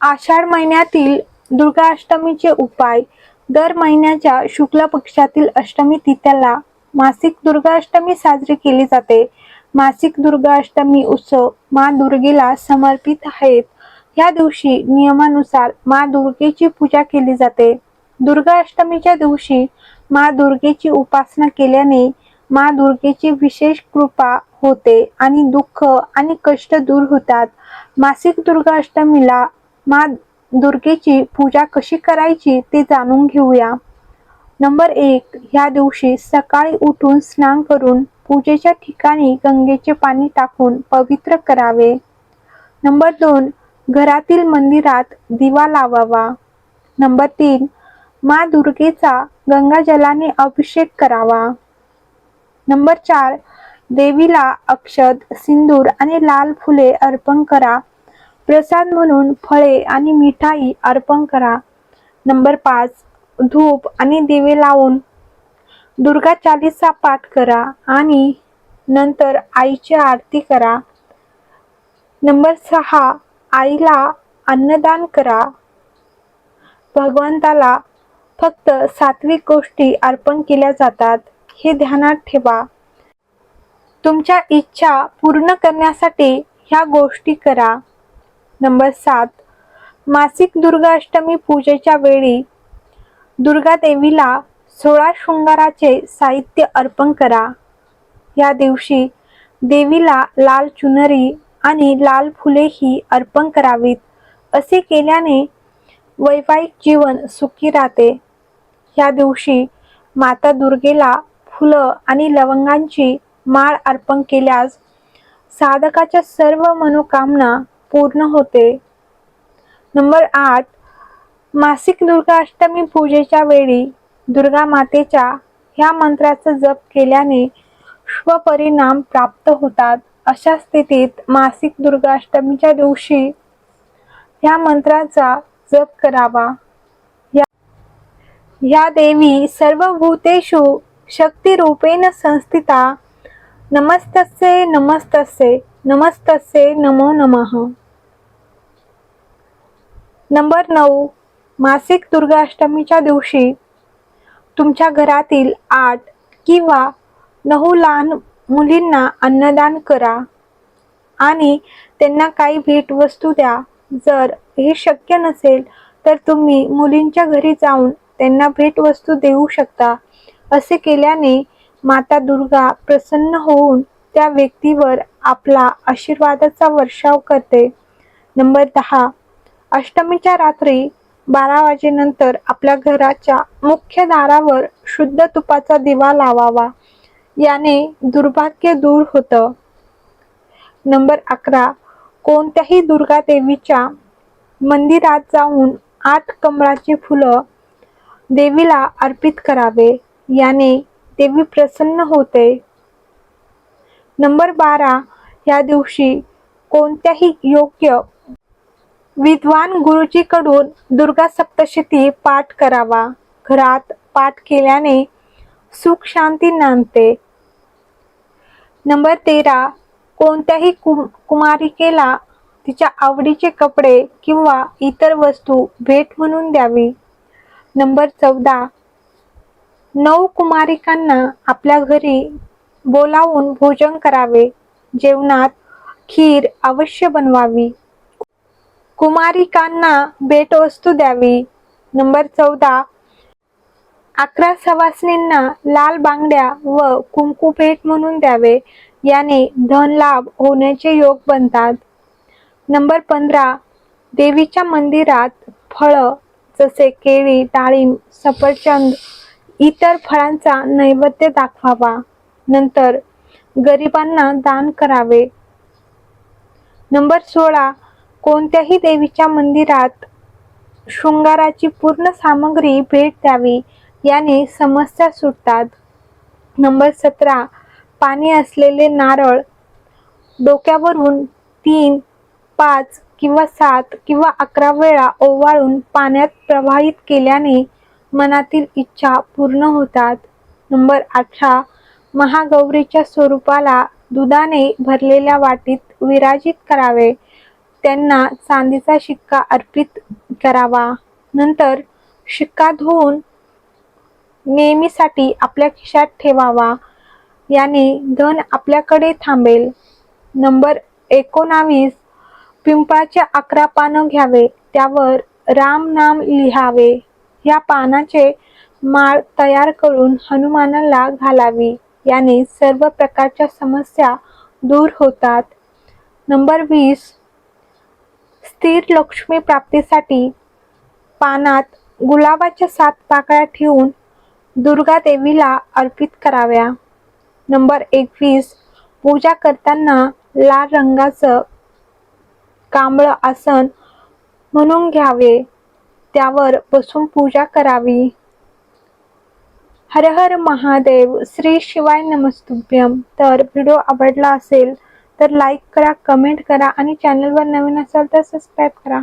आषाढ महिन्यातील दुर्गाष्टमीचे उपाय. दर महिन्याच्या शुक्ल पक्षातील अष्टमी तिथ्याला मासिक दुर्गाष्टमी साजरी केली जाते. मासिक दुर्गाष्टमी उत्सव मा दुर्गेला समर्पित आहेत. या दिवशी नियमानुसार मा दुर्गेची पूजा केली जाते. दुर्गाष्टमीच्या दिवशी मा दुर्गेची उपासना केल्याने मा दुर्गेची विशेष कृपा होते आणि दुःख आणि कष्ट दूर होतात. मासिक दुर्गाष्टमीला मा दुर्गेची पूजा कशी करायची ते जाणून घेऊया. नंबर एक ह्या दिवशी सकाळी उठून स्नान करून पूजेच्या ठिकाणी गंगेचे पाणी टाकून पवित्र करावे. नंबर दोन घरातील मंदिरात दिवा लावावा. नंबर तीन मा दुर्गेचा गंगाजलाने अभिषेक करावा. नंबर चार देवीला अक्षत सिंदूर आणि लाल फुले अर्पण करा. प्रसाद म्हणून फळे आणि मिठाई अर्पण करा. नंबर पाच धूप आणि दिवे लावून दुर्गा चालीसा पाठ करा आणि नंतर आईची आरती करा. नंबर सहा आईला अन्नदान करा. भगवंताला फक्त सात्विक गोष्टी अर्पण केल्या जातात हे ध्यानात ठेवा. तुमच्या इच्छा पूर्ण करण्यासाठी ह्या गोष्टी करा. नंबर सात. मासिक दुर्गाष्टमी पूजेच्या वेळी दुर्गा देवीला सोळा शृंगाराचे साहित्य अर्पण करा. या दिवशी देवीला लाल चुनरी आणि लाल फुलेही अर्पण करावीत असे केल्याने वैवाहिक जीवन सुखी राहते. या दिवशी माता दुर्गेला फुलं आणि लवंगांची माळ अर्पण केल्यास साधकाच्या सर्व मनोकामना पूर्ण होते. नंबर आठ मासिक दुर्गाष्टमी पूजेच्या वेळी दुर्गा मातेच्या ह्या मंत्राचा जप केल्याने शुभ परिणाम प्राप्त होतात. अशा स्थितीत मासिक दुर्गाष्टमीच्या दिवशी ह्या मंत्राचा जप करावा. या ह्या देवी सर्वभूतेषु शक्तिरूपेण संस्थिता. नमस्तस्य नमस्तस्य नमस्तस्य नमो नमः. नंबर नऊ मासिक दुर्गाष्टमीच्या दिवशी तुमच्या घरातील आठ किंवा नऊ लहान मुलींना अन्नदान करा आणि त्यांना काही भेटवस्तू द्या. जर हे शक्य नसेल तर तुम्ही मुलींच्या घरी जाऊन त्यांना भेटवस्तू देऊ शकता. असे केल्याने माता दुर्गा प्रसन्न होऊन त्या व्यक्तीवर आपला आशीर्वादाचा वर्षाव करते. नंबर दहा अष्टमीच्या रात्री बारा वाजेनंतर आपल्या घराच्या मुख्य दारावर शुद्ध तुपाचा दिवा लावावा. याने दुर्भाग्य दूर होतं. नंबर अकरा. कोणत्याही दुर्गा देवीच्या मंदिरात जाऊन आठ कमळाची फुलं देवीला अर्पित करावे. याने देवी प्रसन्न होते. नंबर बारा. या दिवशी कोणत्याही योग्य विद्वान गुरुजीकडून दुर्गा सप्तशती पाठ करावा. घरात पाठ केल्याने सुख शांती नांदते. नंबर तेरा. कोणत्याही कुम कुमारिकेला तिच्या आवडीचे कपडे किंवा इतर वस्तू भेट म्हणून द्यावी. नंबर चौदा. नऊ कुमारिकांना आपल्या घरी बोलावून भोजन करावे. जेवणात खीर अवश्य बनवावी. कुमारिकांना भेटवस्तू द्यावी. नंबर चौदा. अकरा सवासनींना लाल बांगड्या व कुंकू भेट म्हणून द्यावे. याने धन लाभ होण्याचे योग बनतात. नंबर पंधरा. देवीच्या मंदिरात फळं जसे केळी डाळिंब सफरचंद इतर फळांचा नैवेद्य दाखवावा. नंतर गरिबांना दान करावे. नंबर सोळा. कोणत्याही देवीच्या मंदिरात शृंगाराची पूर्ण सामग्री भेट द्यावी याने समस्या सुटतात. नंबर सतरा पाणी असलेले नारळ डोक्यावरून तीन पाच किंवा सात किंवा अकरा वेळा ओवाळून पाण्यात प्रवाहित केल्याने मनातील इच्छा पूर्ण होतात. नंबर अठरा महागौरीच्या स्वरूपाला दुधाने भरलेल्या वाटीत विराजित करावे. त्यांना चांदीचा शिक्का अर्पित करावा. नंतर शिक्का धुवून नेहमीसाठी आपल्या खिशात ठेवावा. याने धन आपल्याकडे थांबेल. नंबर एकोणावीस. पिंपळाचे अकरा पानं घ्यावे. त्यावर राम नाम लिहावे. या पानाचे माळ तयार करून हनुमानाला घालावी. याने सर्व प्रकारच्या समस्या दूर होतात. नंबर वीस. स्थिर लक्ष्मी प्राप्तीसाठी पानात गुलाबाच्या सात पाकळ्या ठेवून दुर्गा देवीला अर्पित कराव्या. नंबर एकवीस. पूजा करताना लाल रंगाचं कांबळ आसन म्हणून घ्यावे. त्यावर बसून पूजा करावी. हर हर महादेव श्री शिवाय नमस्तुभ्यम. तर व्हिडिओ आवडला असेल तर लाईक करा कमेंट करा आणि चॅनलवर नवीन असाल तर सबस्क्राईब करा.